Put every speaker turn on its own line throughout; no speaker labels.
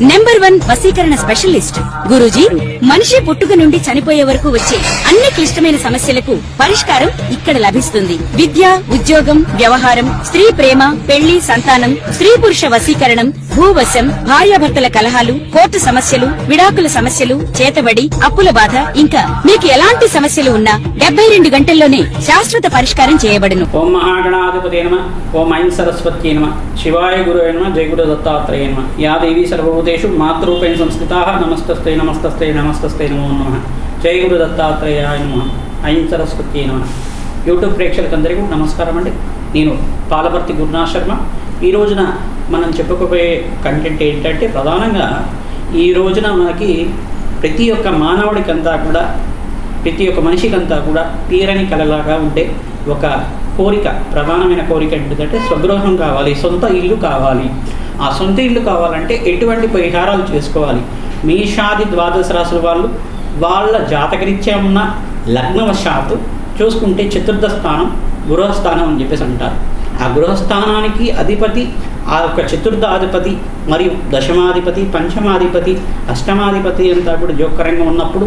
Number one వశీకరణ specialist Guruji మనిషి పుట్టుక నుండి చనిపోయే వరకు వచ్చే అన్ని క్లిష్టమైన సమస్యలకు పరిష్కారం ఇక్కడ లభిస్తుంది. విద్య ఉద్యోగం వ్యవహారం స్త్రీ ప్రేమ పెళ్ళి సంతానం స్త్రీ పురుష వసీకరణం భూవశం భార్యాభర్తల కలహాలు కోర్టు సమస్యలు విడాకుల సమస్యలు చేతబడి అప్పుల బాధ ఇంకా మీకు ఎలాంటి సమస్యలు ఉన్నా డెబ్బై రెండు గంటల్లోనే శాశ్వత పరిష్కారం చేయబడును.
ఓం మహాగణాధిపతి నమ ఓం ఐం సరస్వతి నమ శివాయ గురు నమ జయ గురు దత్తాత్రేయ నమ. యా సర్వభూతేషు మాతృపేణ సంస్కృతా నమస్తస్తే నమస్తస్తే నమస్తస్తే నమో నమ. జయ గురు దత్తాత్రేయాయ నమ. ఐం నమ. యూట్యూబ్ ప్రేక్షకులందరికీ నమస్కారం అండి. నేను పాలపర్తి గురునాథ్ శర్మ. ఈ రోజున మనం చెప్పుకోబోయే కంటెంట్ ఏంటంటే ప్రధానంగా ఈ రోజున మనకి ప్రతి ఒక్క మానవుడికంతా కూడా ప్రతి ఒక్క మనిషికంతా కూడా తీరని కలలాగా ఉండే ఒక కోరిక ప్రధానమైన కోరిక ఏంటంటే స్వగృహం కావాలి సొంత ఇల్లు కావాలి. ఆ సొంత ఇల్లు కావాలంటే ఎటువంటి పరిహారాలు చేసుకోవాలి? మేషాది ద్వాదశ రాశుల వాళ్ళు వాళ్ళ జాతకరీత్యా ఉన్న లగ్నవశాత్తు చూసుకుంటే చతుర్థ స్థానం గృహస్థానం అని చెప్పేసి అంటారు. ఆ గృహస్థానానికి అధిపతి ఆ యొక్క చతుర్థాధిపతి మరియు దశమాధిపతి పంచమాధిపతి అష్టమాధిపతి అంతా కూడా జోకరంగా ఉన్నప్పుడు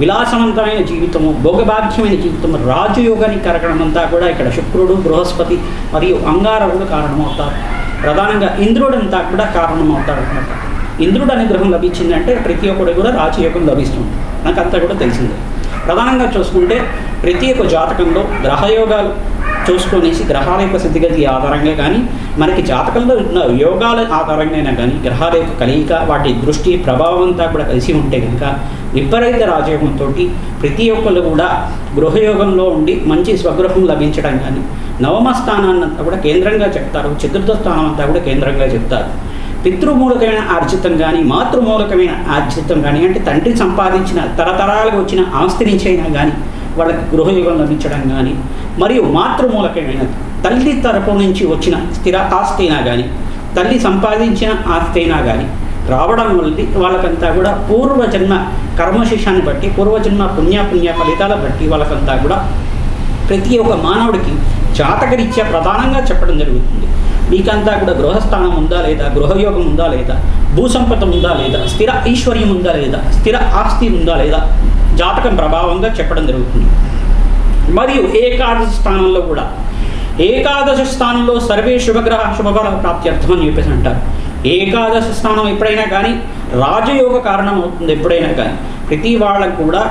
విలాసవంతమైన జీవితము భోగభాగ్యమైన జీవితము రాజయోగానికి కరగడమంతా కూడా ఇక్కడ శుక్రుడు బృహస్పతి మరియు అంగారకుడు కారణమవుతారు. ప్రధానంగా ఇంద్రుడంతా కూడా కారణమవుతాడు అనమాట ఇంద్రుడు అనే గ్రహం లభించిందంటే ప్రతి ఒక్కడు కూడా రాజయోగం లభిస్తుంది. నాకు అంతా కూడా తెలిసిందే. ప్రధానంగా చూసుకుంటే ప్రతి ఒక్క జాతకంలో గ్రహయోగాలు చూసుకొనేసి గ్రహాల యొక్క స్థితిగతి ఆధారంగా కానీ మనకి జాతకంలో ఉన్న యోగాల ఆధారంగా కానీ గ్రహాల యొక్క కలయిక వాటి దృష్టి ప్రభావం అంతా కూడా కలిసి ఉంటే కనుక విపరీత రాజయోగంతో ప్రతి ఒక్కరు కూడా గృహయోగంలో ఉండి మంచి స్వగృహం లభించడం కానీ నవమ స్థానాన్ని అంతా కూడా కేంద్రంగా చెప్తారు. చతుర్థ స్థానం అంతా కూడా కేంద్రంగా చెప్తారు. పితృమూలకమైన ఆర్జితం కానీ మాతృమూలకమైన ఆర్జితం కానీ అంటే తండ్రి సంపాదించిన తరతరాలుగా వచ్చిన ఆస్తి నుంచైనా కానీ వాళ్ళకి గృహయోగం లభించడం కానీ మరియు మాతృమూలకమైన తల్లి తరపు నుంచి వచ్చిన స్థిర ఆస్తి అయినా కానీ తల్లి సంపాదించిన ఆస్తి అయినా కానీ రావడం వల్ల వాళ్ళకంతా కూడా పూర్వజన్మ కర్మశిషాన్ని బట్టి పూర్వజన్మ పుణ్యపుణ్య ఫలితాల బట్టి వాళ్ళకంతా కూడా ప్రతి ఒక్క మానవుడికి జాతకరీత్యా ప్రధానంగా చెప్పడం జరుగుతుంది. మీకంతా కూడా గృహస్థానం ఉందా లేదా గృహయోగం ఉందా లేదా భూసంపద ఉందా లేదా స్థిర ఐశ్వర్యం ఉందా లేదా స్థిర ఆస్తి ఉందా లేదా జాతకం ప్రభావంగా చెప్పడం జరుగుతుంది. మరియు ఏకాదశ స్థానంలో కూడా ఏకాదశ స్థానంలో సర్వే శుభగ్రహ శుభఫల ప్రాప్త్యర్థం అని చెప్పేసి అంటారు. ఏకాదశ స్థానం ఎప్పుడైనా కానీ రాజయోగ కారణం అవుతుంది ఎప్పుడైనా కానీ ప్రతి వాళ్ళకు కూడా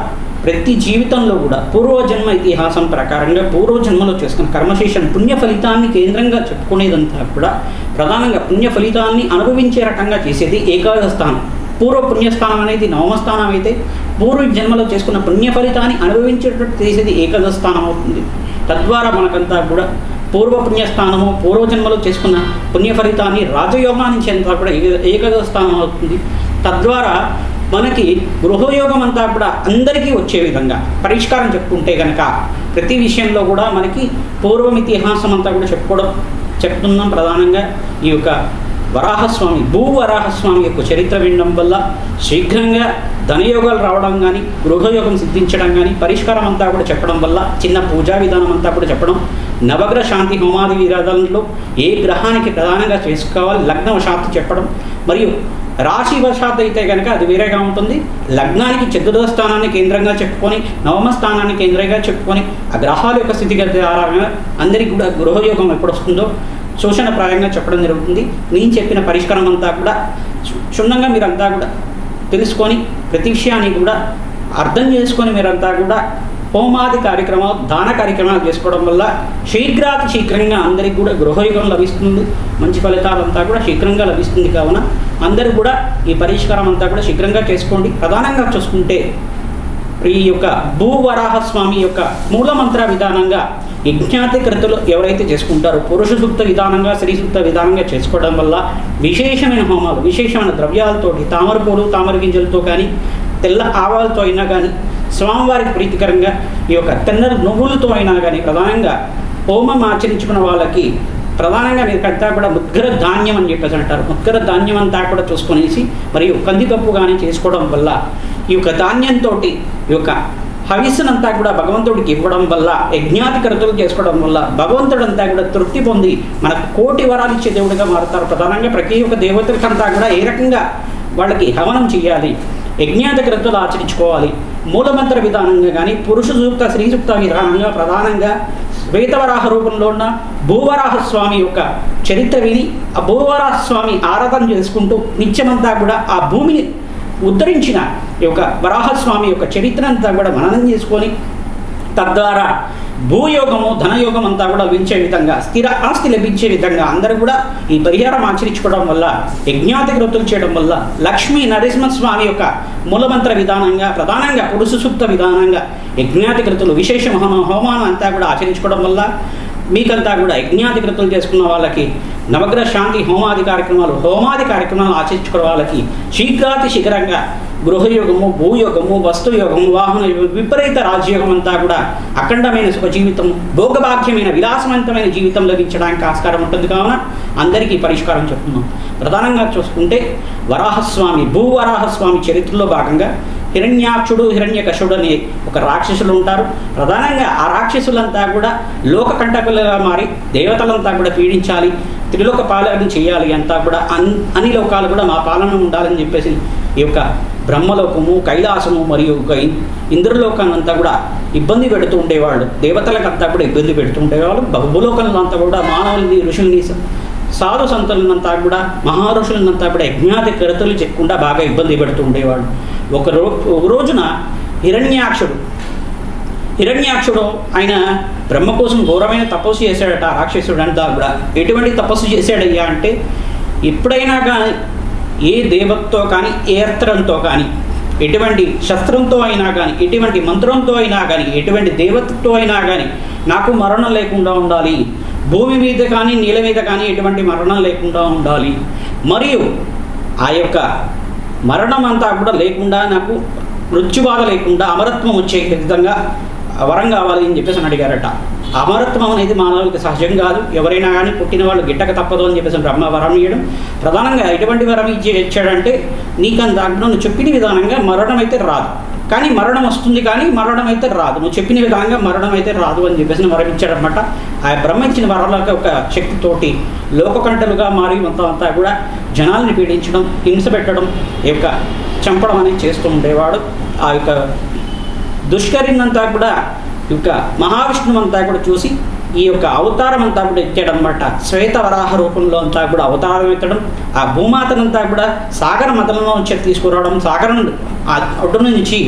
ప్రతి జీవితంలో కూడా పూర్వజన్మ ఇతిహాసం ప్రకారంగా పూర్వజన్మలో చేసుకున్న కర్మశేషన్ పుణ్య ఫలితాన్ని కేంద్రంగా చెప్పుకునేదంతా కూడా ప్రధానంగా పుణ్య ఫలితాన్ని అనుభవించే రకంగా చేసేది ఏకాదశ స్థానం పూర్వ పుణ్యస్థానం అనేది నవమస్థానం అయితే పూర్వ జన్మలో చేసుకున్న పుణ్య ఫలితాన్ని అనుభవించేటట్టు చేసేది ఏకాదశ స్థానం అవుతుంది. తద్వారా మనకంతా కూడా పూర్వ పుణ్యస్థానము పూర్వజన్మలో చేసుకున్న పుణ్యఫలితాన్ని రాజయోగాన్ని చెందా కూడా ఏక- స్థానం అవుతుంది. తద్వారా మనకి గృహయోగం అంతా కూడా అందరికీ వచ్చే విధంగా పరిష్కారం చెప్పుకుంటే కనుక ప్రతి విషయంలో కూడా మనకి పూర్వం ఇతిహాసం అంతా కూడా చెప్పుకోవడం చెప్తున్నాం ప్రధానంగా ఈ యొక్క వరాహస్వామి భూ వరాహస్వామి యొక్క చరిత్ర వినడం వల్ల శీఘ్రంగా ధనయోగాలు రావడం కానీ గృహయోగం సిద్ధించడం కానీ పరిష్కారం అంతా కూడా చెప్పడం వల్ల చిన్న పూజా విధానం అంతా కూడా చెప్పడం నవగ్రహ శాంతి హోమాది విరాధనలో ఏ గ్రహానికి ప్రధానంగా చేసుకోవాలి లగ్న వశాత్తు చెప్పడం మరియు రాశి వశాత్తు అయితే కనుక అది వేరేగా ఉంటుంది. లగ్నానికి చతుర్థ స్థానాన్ని కేంద్రంగా చెప్పుకొని నవమ స్థానాన్ని కేంద్రంగా చెప్పుకొని ఆ గ్రహాల యొక్క స్థితిగతి ఆధారంగా అందరికీ కూడా గృహయోగం ఎప్పుడు వస్తుందో శోషణప్రాయంగా చెప్పడం జరుగుతుంది. నేను చెప్పిన పరిష్కారం అంతా కూడా క్షుణ్ణంగా మీరంతా కూడా తెలుసుకొని ప్రతి విషయాన్ని కూడా అర్థం చేసుకొని మీరంతా కూడా హోమాది కార్యక్రమాలు దాన కార్యక్రమాలు చేసుకోవడం వల్ల శీఘ్రాతి శీఘ్రంగా అందరికి కూడా గృహయుగం లభిస్తుంది. మంచి ఫలితాలంతా కూడా శీఘ్రంగా లభిస్తుంది కావున అందరూ కూడా ఈ పరిష్కారం అంతా కూడా శీఘ్రంగా చేసుకోండి. ప్రధానంగా చూసుకుంటే ఈ యొక్క భూవరాహ స్వామి యొక్క మూలమంత్ర విధానంగా యజ్ఞాతి కృతులు ఎవరైతే చేసుకుంటారో పురుష సూక్త విధానంగా స్త్రీ సూక్త విధానంగా చేసుకోవడం వల్ల విశేషమైన హోమాలు విశేషమైన ద్రవ్యాలతోటి తామర పూలు తామర గింజలతో కానీ తెల్ల ఆవాలతో అయినా కానీ స్వామివారికి ప్రీతికరంగా ఈ యొక్క తెల్ల నువ్వులతో అయినా కానీ ప్రధానంగా హోమం ఆచరించుకున్న వాళ్ళకి ప్రధానంగా మీరు అంతా కూడా ముద్గర ధాన్యం అని చెప్పేసి అంటారు. ముద్గర ధాన్యం అంతా కూడా చూసుకునేసి మరియు కందిపప్పు కానీ చేసుకోవడం వల్ల ఈ యొక్క ధాన్యంతో ఈ యొక్క హవిస్సునంతా కూడా భగవంతుడికి ఇవ్వడం వల్ల యజ్ఞాతి కృతులు చేసుకోవడం వల్ల భగవంతుడంతా కూడా తృప్తి పొంది మనకు కోటి వరాలు ఇచ్చే దేవుడిగా మారుతారు. ప్రధానంగా ప్రతి ఒక్క దేవతలకంతా కూడా ఏ రకంగా వాళ్ళకి హవనం చేయాలి యజ్ఞాత కృతులు ఆచరించుకోవాలి. మూలమంత్ర విధానంగా కానీ పురుష సూక్త స్త్రీ సూక్త విధానంగా ప్రధానంగా శ్వేతవరాహ రూపంలో ఉన్న భూవరాహ స్వామి యొక్క చరిత్ర విని ఆ భూవరాహ స్వామి ఆరాధన చేసుకుంటూ నిత్యమంతా కూడా ఆ భూమిని ఉద్ధరించిన ఈ యొక్క వరాహస్వామి యొక్క చరిత్ర అంతా కూడా మననం చేసుకొని తద్వారా భూయోగము ధనయోగం అంతా కూడా లభించే విధంగా స్థిర ఆస్తి లభించే విధంగా అందరూ కూడా ఈ పరిహారం ఆచరించుకోవడం వల్ల యజ్ఞాతి చేయడం వల్ల లక్ష్మీ నరసింహస్వామి యొక్క మూలమంత్ర విధానంగా ప్రధానంగా పురుష సూక్త విధానంగా యజ్ఞాతి కృతులు విశేష హోమ హోమానం అంతా కూడా ఆచరించుకోవడం వల్ల మీకంతా కూడా యజ్ఞాతి కృతులు చేసుకున్న వాళ్ళకి నవగ్రహ శాంతి హోమాది కార్యక్రమాలు హోమాది కార్యక్రమాలు ఆచరించుకున్న వాళ్ళకి శీఘ్రాతి శీఘ్రంగా గృహయోగము భూయోగము వస్తుయోగము వాహన విపరీత రాజయోగం అంతా కూడా అఖండమైన సుఖ జీవితం భోగభాగ్యమైన విలాసవంతమైన జీవితం లభించడానికి ఆస్కారం ఉంటుంది కావున అందరికీ పరిష్కారం చెప్తున్నాం. ప్రధానంగా చూసుకుంటే వరాహస్వామి భూవరాహస్వామి చరిత్రలో భాగంగా హిరణ్యాక్షుడు హిరణ్యకశుడు అనే ఒక రాక్షసులు ఉంటారు. ప్రధానంగా ఆ రాక్షసులంతా కూడా లోక కంటకులుగా మారి దేవతలంతా కూడా పీడించాలి త్రిలోక పాలన చేయాలి అంతా కూడా అన్ అన్ని లోకాలు కూడా మా పాలన ఉండాలని చెప్పేసి ఈ యొక్క బ్రహ్మలోకము కైలాసము మరియు ఒక ఇం- అంతా కూడా ఇబ్బంది పెడుతూ ఉండేవాళ్ళు. దేవతలకంతా కూడా ఇబ్బంది పెడుతూ ఉండేవాళ్ళు. బహుభూలోకంలో అంతా కూడా మానవుల్ని ఋషుల్ని సాధు సంతులనంతా కూడా మహారుషులనంతా కూడా యజ్ఞాది కరతలు చెక్కకుండా బాగా ఇబ్బంది పెడుతూ ఉండేవాళ్ళు. ఒక రో ఒక రోజున హిరణ్యాక్షుడు. హిరణ్యాక్షుడు ఆయన బ్రహ్మ కోసం ఘోరమైన తపస్సు చేశాడట రాక్షసుడు అంతా కూడా. ఎటువంటి తపస్సు చేశాడయ్యా అంటే ఎప్పుడైనా కానీ ఏ దేవతతో కానీ ఏ అస్త్రంతో కానీ ఎటువంటి శస్త్రంతో అయినా కానీ ఎటువంటి మంత్రంతో అయినా కానీ ఎటువంటి దేవతతో అయినా కానీ నాకు మరణం లేకుండా ఉండాలి. భూమి మీద కానీ నీళ్ళ మీద కానీ ఎటువంటి మరణం లేకుండా ఉండాలి. మరియు ఆ యొక్క మరణం అంతా కూడా లేకుండా నాకు మృత్యుబాధ లేకుండా అమరత్వం వచ్చే విధంగా వరం కావాలి అని చెప్పేసి అని అడిగారట. అమరత్వం అనేది మానవులకి సహజం కాదు. ఎవరైనా కానీ పుట్టిన వాళ్ళు గిట్టక తప్పదు అని చెప్పేసి బ్రహ్మ వరం ఇవ్వడం ప్రధానంగా ఎటువంటి వరం ఇచ్చి ఇచ్చాడంటే నీకు అంత నువ్వు చెప్పిన విధానంగా మరణం అయితే రాదు. కానీ మరణం వస్తుంది కానీ మరణం అయితే రాదు. నువ్వు చెప్పిన విధంగా మరణం అయితే రాదు అని చెప్పేసి వరం ఇచ్చాడనమాట ఆ బ్రహ్మ ఇచ్చిన వరాలకు ఒక శక్తితోటి లోకకంటలుగా మారి మొత్తం అంతా కూడా జనాల్ని పీడించడం హింస పెట్టడం ఈ యొక్క చంపడం అనేది చేస్తూ ఉండేవాడు. ఆ యొక్క దుష్కరినంతా కూడా ఈ యొక్క మహావిష్ణువు అంతా కూడా చూసి ఈ యొక్క అవతారం అంతా కూడా ఎత్తాడనమాట శ్వేత వరాహ రూపంలో అంతా కూడా అవతారం ఎత్తడం ఆ భూమాతనంతా కూడా సాగర మతంలో నుంచి తీసుకురావడం సాగరం ఆ ఒడ్డు నుంచి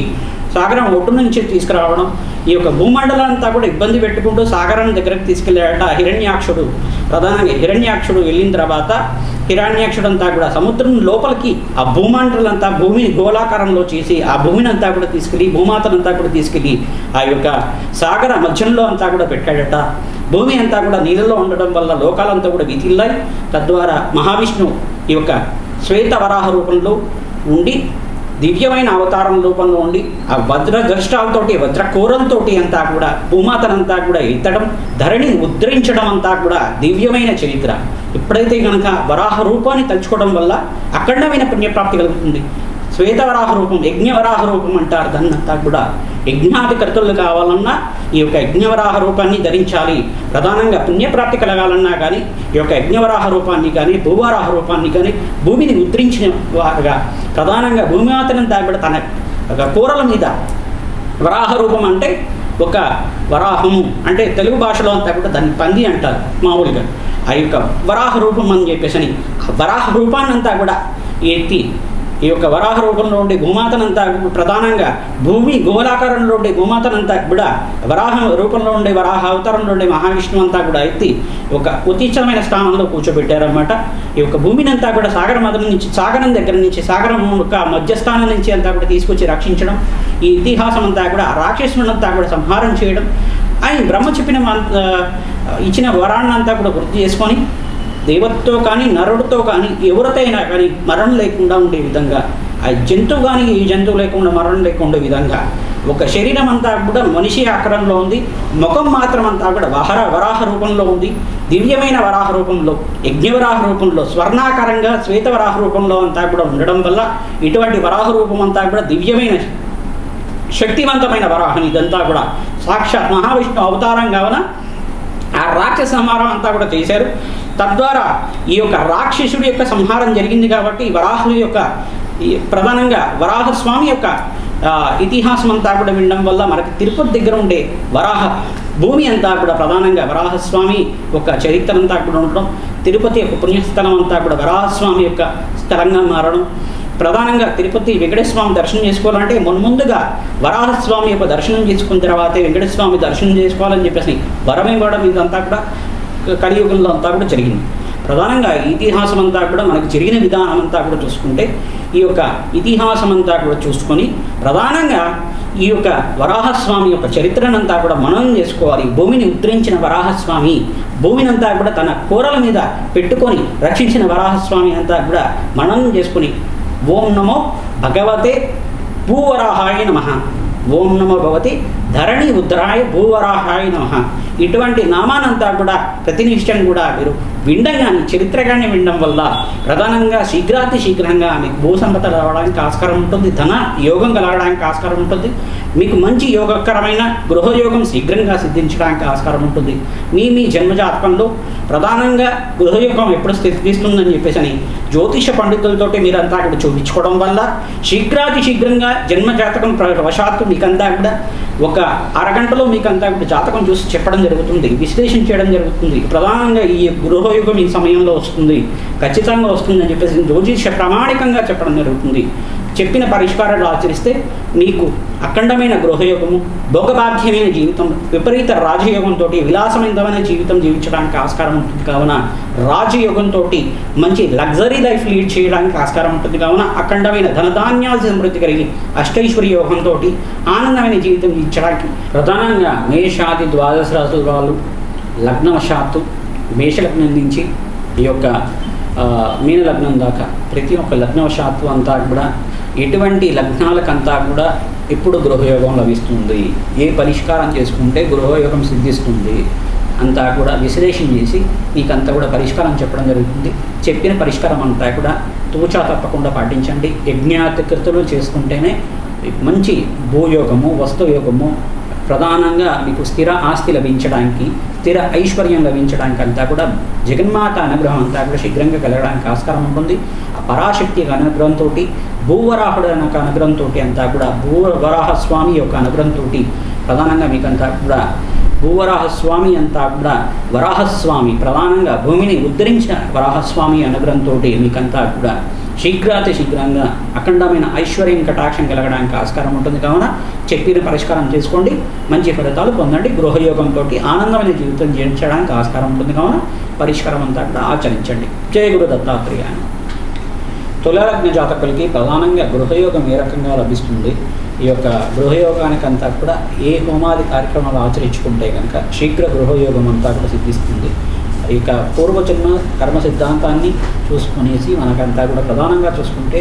సాగరం ఒడ్డు నుంచి తీసుకురావడం ఈ యొక్క భూమండలం అంతా కూడా ఇబ్బంది పెట్టుకుంటూ సాగరం దగ్గరకు తీసుకెళ్ళాడట హిరణ్యాక్షుడు. ప్రధానంగా హిరణ్యాక్షుడు వెళ్ళిన తర్వాత హిరణ్యాక్షుడంతా కూడా సముద్రం లోపలికి ఆ భూమండలంతా భూమిని గోళాకారంలో చేసి ఆ భూమిని అంతా కూడా తీసుకెళ్ళి భూమాతనంతా కూడా తీసుకెళ్ళి ఆ యొక్క సాగర మధ్యంలో అంతా కూడా పెట్టాడట. భూమి అంతా కూడా నీళ్ళలో ఉండడం వల్ల లోకాలంతా కూడా విధిల్లాయి. తద్వారా మహావిష్ణువు ఈ యొక్క శ్వేత వరాహ రూపంలో ఉండి దివ్యమైన అవతారం రూపంలో ఉండి ఆ వజ్ర గరిష్టాలతోటి వజ్ర కోరంతోటి అంతా కూడా భూమాతనంతా కూడా ఎత్తడం ధరణిని ఉద్ధరించడం అంతా కూడా దివ్యమైన చరిత్ర. ఎప్పుడైతే కనుక వరాహ రూపాన్ని తలుచుకోవడం వల్ల అఖండమైన పుణ్యప్రాప్తి కలుగుతుంది. శ్వేతవరాహ రూపం యజ్ఞవరాహ రూపం అంటారు దాన్నంతా కూడా యజ్ఞాధికర్తలు కావాలన్నా ఈ యొక్క యజ్ఞవరాహ రూపాన్ని ధరించాలి. ప్రధానంగా పుణ్యప్రాప్తి కలగాలన్నా కానీ ఈ యొక్క యజ్ఞవరాహ రూపాన్ని కానీ భూవరాహ రూపాన్ని కానీ భూమిని ముద్రించిన వారుగా ప్రధానంగా భూమిమాతనంతా కూడా తన ఒక కూరల మీద. వరాహ రూపం అంటే ఒక వరాహము. అంటే తెలుగు భాషలో అంతా కూడా దాన్ని పంది అంటారు మామూలుగా. ఆ యొక్క వరాహ రూపం అని చెప్పేసి అని వరాహ రూపాన్నంతా కూడా ఎత్తి ఈ యొక్క వరాహ రూపంలో ఉండే భూమాతనంతా ప్రధానంగా భూమి గోలాకారంలో ఉండే భూమాతనంతా కూడా వరాహ రూపంలో ఉండే వరాహ అవతారంలో ఉండే మహావిష్ణువు అంతా కూడా ఎత్తి ఒక ఉత్తీచమైన స్థానంలో కూర్చోబెట్టారనమాట ఈ యొక్క భూమిని అంతా కూడా సాగర మధుల నుంచి సాగరం దగ్గర నుంచి సాగరం యొక్క మధ్యస్థానం నుంచి అంతా కూడా తీసుకొచ్చి రక్షించడం ఈ ఇతిహాసం అంతా కూడా రాక్షసునంతా కూడా సంహారం చేయడం ఆయన బ్రహ్మ చెప్పిన ఇచ్చిన వరాన్నంతా కూడా గుర్తు చేసుకొని దేవతతో కానీ నరుడితో కానీ ఎవరితైనా కానీ మరణం లేకుండా ఉండే విధంగా ఆ జంతువు కానీ ఈ జంతువు లేకుండా మరణం లేకుండా విధంగా ఒక శరీరం అంతా కూడా మనిషి ఆకారంలో ఉంది ముఖం మాత్రం అంతా కూడా వహర వరాహ రూపంలో ఉంది దివ్యమైన వరాహ రూపంలో యజ్ఞవరాహ రూపంలో స్వర్ణాకారంగా శ్వేతవరాహ రూపంలో అంతా కూడా ఉండడం వల్ల ఇటువంటి వరాహ రూపం అంతా కూడా దివ్యమైన శక్తివంతమైన వరాహం ఇదంతా కూడా. సాక్షాత్ మహావిష్ణు అవతారం కావున ఆ రాక్షస సంహారం అంతా కూడా చేశారు. తద్వారా ఈ యొక్క రాక్షసుడి యొక్క సంహారం జరిగింది కాబట్టి వరాహుడి యొక్క ప్రధానంగా వరాహస్వామి యొక్క ఇతిహాసం అంతా కూడా వినడం వల్ల మనకి తిరుపతి దగ్గర ఉండే వరాహ భూమి అంతా కూడా ప్రధానంగా వరాహస్వామి యొక్క చరిత్ర అంతా కూడా ఉండడం తిరుపతి యొక్క పుణ్యస్థలం అంతా కూడా వరాహస్వామి యొక్క స్థలంగా మారడం ప్రధానంగా తిరుపతి వెంకటేశ్వర స్వామి దర్శనం చేసుకోవాలంటే మున్ముందుగా వరాహస్వామి యొక్క దర్శనం చేసుకున్న తర్వాతే వెంకటేశ్వర స్వామి దర్శనం చేసుకోవాలని చెప్పేసి వరం ఇవ్వడం ఇదంతా కూడా కలియుగంలో అంతా కూడా జరిగింది. ప్రధానంగా ఇతిహాసం అంతా కూడా మనకు జరిగిన విధానం అంతా కూడా చూసుకుంటే ఈ యొక్క ఇతిహాసం అంతా కూడా చూసుకొని ప్రధానంగా ఈ యొక్క వరాహస్వామి యొక్క చరిత్రనంతా కూడా మననం చేసుకోవాలి. భూమిని ఉద్ధరించిన వరాహస్వామి భూమినంతా కూడా తన కూరల మీద పెట్టుకొని రక్షించిన వరాహస్వామి అంతా కూడా మననం చేసుకొని ఓం నమో భగవతే భూవరాహాయ నమ. ఓం నమో భగవతి ధరణి ఉత్తరాయ భూవరాహాయ నమ. ఇటువంటి నామానంతా కూడా ప్రతినిష్టం కూడా మీరు వినగానే చరిత్రగానే వినడం వల్ల ప్రధానంగా శీఘ్రాతి శీఘ్రంగా మీకు భూసంపద రావడానికి ఆస్కారం ఉంటుంది ధన యోగం కలగడానికి ఆస్కారం ఉంటుంది. మీకు మంచి యోగకరమైన గృహయోగం శీఘ్రంగా సిద్ధించడానికి ఆస్కారం ఉంటుంది. మీ మీ జన్మజాతకంలో ప్రధానంగా గృహయోగం ఎప్పుడు స్థితిస్తుందని చెప్పేసి అని జ్యోతిష పండితులతోటి మీరంతా అక్కడ చూపించుకోవడం వల్ల శీఘ్రాతి శీఘ్రంగా జన్మజాతకం వశాత్తు మీకంతా కూడా ఒక అరగంటలో మీకు అంతా జాతకం చూసి చెప్పడం జరుగుతుంది విశ్లేషణ చేయడం జరుగుతుంది. ప్రధానంగా ఈ గృహయుగం ఈ సమయంలో వస్తుంది. ఖచ్చితంగా వస్తుందని చెప్పేసి జ్యోతిష ప్రామాణికంగా చెప్పడం జరుగుతుంది. చెప్పిన పరిష్కారాలు ఆచరిస్తే మీకు అఖండమైన గృహయోగము భోగభాగ్యమైన జీవితం విపరీత రాజయోగంతో విలాసమైనమైన జీవితం జీవించడానికి ఆస్కారం ఉంటుంది. కావున రాజయోగంతో మంచి లగ్జరీ లైఫ్ లీడ్ చేయడానికి ఆస్కారం ఉంటుంది. కావున అఖండమైన ధనధాన్యాల సమృద్ధి కలిగి అష్టైశ్వర్య యోగంతో ఆనందమైన జీవితం జీవించడానికి ప్రధానంగా మేషాది ద్వాదశ రాజు వాళ్ళు లగ్నవశాత్తు మేషలగ్నం నుంచి ఈ యొక్క మీన లగ్నం దాకా. ప్రతి ఒక్క లగ్నవశాత్తు అంతా కూడా ఎటువంటి లగ్నాలకంతా కూడా ఎప్పుడు గృహయోగం లభిస్తుంది? ఏ పరిష్కారం చేసుకుంటే గృహయోగం సిద్ధిస్తుంది? అంతా కూడా విశ్లేషణ చేసి మీకంతా కూడా పరిష్కారం చెప్పడం జరుగుతుంది. చెప్పిన పరిష్కారం అంతా కూడా తూచా తప్పకుండా పాటించండి. యజ్ఞాతికృతులు చేసుకుంటేనే మంచి భూయోగము వస్తుయోగము ప్రధానంగా మీకు స్థిర ఆస్తి లభించడానికి స్థిర ఐశ్వర్యం లభించడానికి అంతా కూడా జగన్మాత అనుగ్రహం అంతా కూడా శీఘ్రంగా కలగడానికి ఆస్కారం ఉంటుంది. ఆ పరాశక్తి అనుగ్రహంతో భూవరాహుడు అనే అనుగ్రహంతో అంతా కూడా భూవరాహ స్వామి యొక్క అనుగ్రహంతో ప్రధానంగా మీకంతా కూడా భూవరాహస్వామి అంతా కూడా వరాహస్వామి ప్రధానంగా భూమిని ఉద్ధరించిన వరాహస్వామి అనుగ్రహంతో మీకంతా కూడా శీఘ్రాతి శీఘ్రంగా అఖండమైన ఐశ్వర్యం కటాక్షం కలగడానికి ఆస్కారం ఉంటుంది. కావున చెప్పిన పరిష్కారం చేసుకోండి. మంచి ఫలితాలు పొందండి. గృహయోగంతో ఆనందమైన జీవితం జీవించడానికి ఆస్కారం ఉంటుంది. కావున పరిష్కారం అంతా కూడా ఆచరించండి. జయ గురు దత్తాత్రేయ తులలగ్న జాతకులకి ప్రధానంగా గృహయోగం ఏ రకంగా లభిస్తుంది? ఈ యొక్క గృహయోగానికి అంతా కూడా ఏ హోమాది కార్యక్రమాలు ఆచరించుకుంటే కనుక శీఘ్ర గృహయోగం అంతా కూడా సిద్ధిస్తుంది. ఇక పూర్వజన్మ కర్మ సిద్ధాంతాన్ని చూసుకునేసి మనకంతా కూడా ప్రధానంగా చూసుకుంటే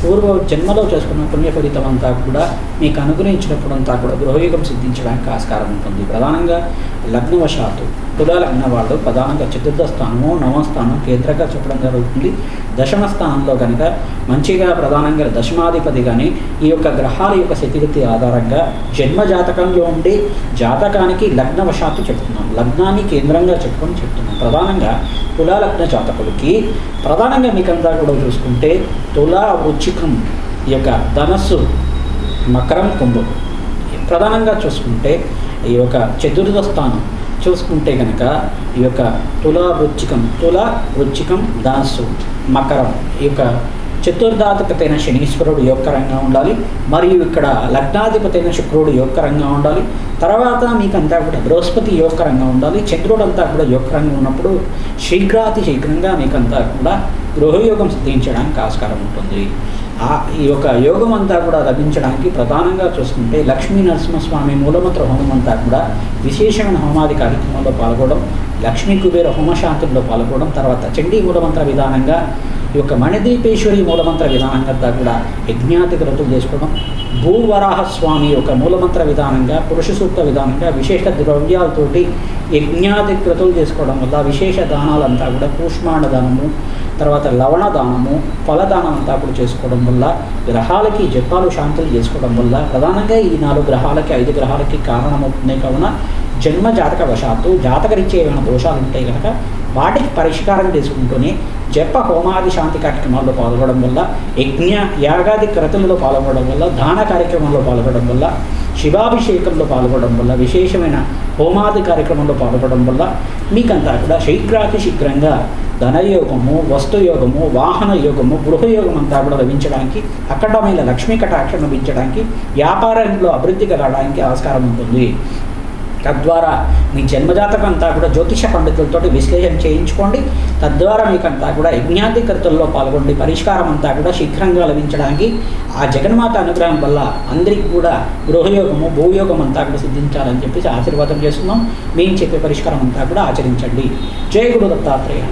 పూర్వ జన్మలో చేసుకున్న పుణ్య ఫలితం అంతా కూడా మీకు అనుగ్రహించినప్పుడు అంతా కూడా గృహయోగం సిద్ధించడానికి ఆస్కారం ఉంటుంది. ప్రధానంగా లగ్నవశాత్తు. తులాలగ్న అన్నవాళ్ళు ప్రధానంగా చతుర్థ స్థానము నవస్థానం కేంద్రంగా చెప్పడం జరుగుతుంది. దశమ స్థానంలో కనుక మంచిగా ప్రధానంగా దశమాధిపతి కానీ ఈ యొక్క గ్రహాల యొక్క స్థితిగతి ఆధారంగా జన్మ జాతకంలో ఉండి జాతకానికి లగ్నవశాత్తు చెప్తున్నాం. లగ్నాన్ని కేంద్రంగా చెప్పుకొని చెప్తున్నాం. ప్రధానంగా తులాలగ్న జాతకులకి ప్రధానంగా మీకంతా కూడా చూసుకుంటే తులా వృచ్చికం ఈ యొక్క ధనస్సు మకరం కుంభం. ప్రధానంగా చూసుకుంటే ఈ యొక్క చతుర్థ స్థానం చూసుకుంటే కనుక ఈ యొక్క తుల వృచ్చికం తుల వృచ్చికం ధనస్సు మకరం ఈ యొక్క చతుర్థాధిపతి శనీశ్వరుడు యొక్క రంగా ఉండాలి. మరియు ఇక్కడ లగ్నాధిపతైన శుక్రుడు యొక్క రంగా ఉండాలి. తర్వాత మీకంతా కూడా బృహస్పతి యొక్క రంగా ఉండాలి. చంద్రుడు అంతా కూడా యోగకరంగా ఉన్నప్పుడు శీఘ్రాతి శీఘ్రంగా మీకంతా కూడా గృహయోగం సిద్ధించడానికి ఆస్కారం ఉంటుంది. ఈ యొక్క యోగం అంతా కూడా లభించడానికి ప్రధానంగా చూసుకుంటే లక్ష్మీ నరసింహస్వామి మూలమంత్ర హోమం అంతా కూడా విశేషమైన హోమాది కార్యక్రమంలో పాల్గొనడం లక్ష్మీ కుబేర హోమశాంతుల్లో పాల్గొనడం తర్వాత చండీ మూలమంత్ర విధానంగా ఈ యొక్క మణిదీపేశ్వరి మూలమంత్ర విధానంగా అంతా కూడా యజ్ఞాతి వ్రతులు చేసుకోవడం భూవరాహ స్వామి యొక్క మూలమంత్ర విధానంగా పురుష సూక్త విధానంగా విశేష ద్రవ్యాలతోటి యజ్ఞాతి క్రతులు చేసుకోవడం వల్ల విశేష దానాలంతా కూడా కూష్మాండ దానము తర్వాత లవణ దానము ఫలదానం అంతా కూడా చేసుకోవడం వల్ల గ్రహాలకి జపాలు శాంతులు చేసుకోవడం వల్ల ప్రధానంగా ఈ నాలుగు గ్రహాలకి ఐదు గ్రహాలకి కారణమవుతుంది కావున జన్మ జాతక వశాత్తు జాతకరిచ్చే ఏమైనా దోషాలు ఉంటాయి కనుక వాటికి పరిష్కారం చేసుకుంటూనే జప హోమాది శాంతి కార్యక్రమాల్లో పాల్గొనడం వల్ల యజ్ఞ యాగాది క్రతులలో పాల్గొనడం వల్ల దాన కార్యక్రమంలో పాల్గొనడం వల్ల శివాభిషేకంలో పాల్గొనడం వల్ల విశేషమైన హోమాది కార్యక్రమంలో పాల్గొనడం వల్ల మీకంతా కూడా శీఘ్రాతి శీఘ్రంగా ధనయోగము వస్తుయోగము వాహన యోగము గృహయోగం అంతా కూడా లభించడానికి అక్కడమైన లక్ష్మీ కటాక్షం లభించడానికి వ్యాపారంలో అభివృద్ధి కలగడానికి ఆస్కారం ఉంటుంది. తద్వారా మీ జన్మజాతకం అంతా కూడా జ్యోతిష పండితులతో విశ్లేషణ చేయించుకోండి. తద్వారా మీకంతా కూడా యజ్ఞాధికృతుల్లో పాల్గొండి. పరిష్కారం అంతా కూడా శీఘ్రంగా లభించడానికి ఆ జగన్మాత అనుగ్రహం వల్ల అందరికీ కూడా గృహయోగము భూయోగం అంతా కూడా సిద్ధించాలని చెప్పేసి ఆశీర్వాదం చేస్తున్నాం. మేము చెప్పే పరిష్కారం అంతా కూడా ఆచరించండి. జయ గురు దత్తాత్రేయ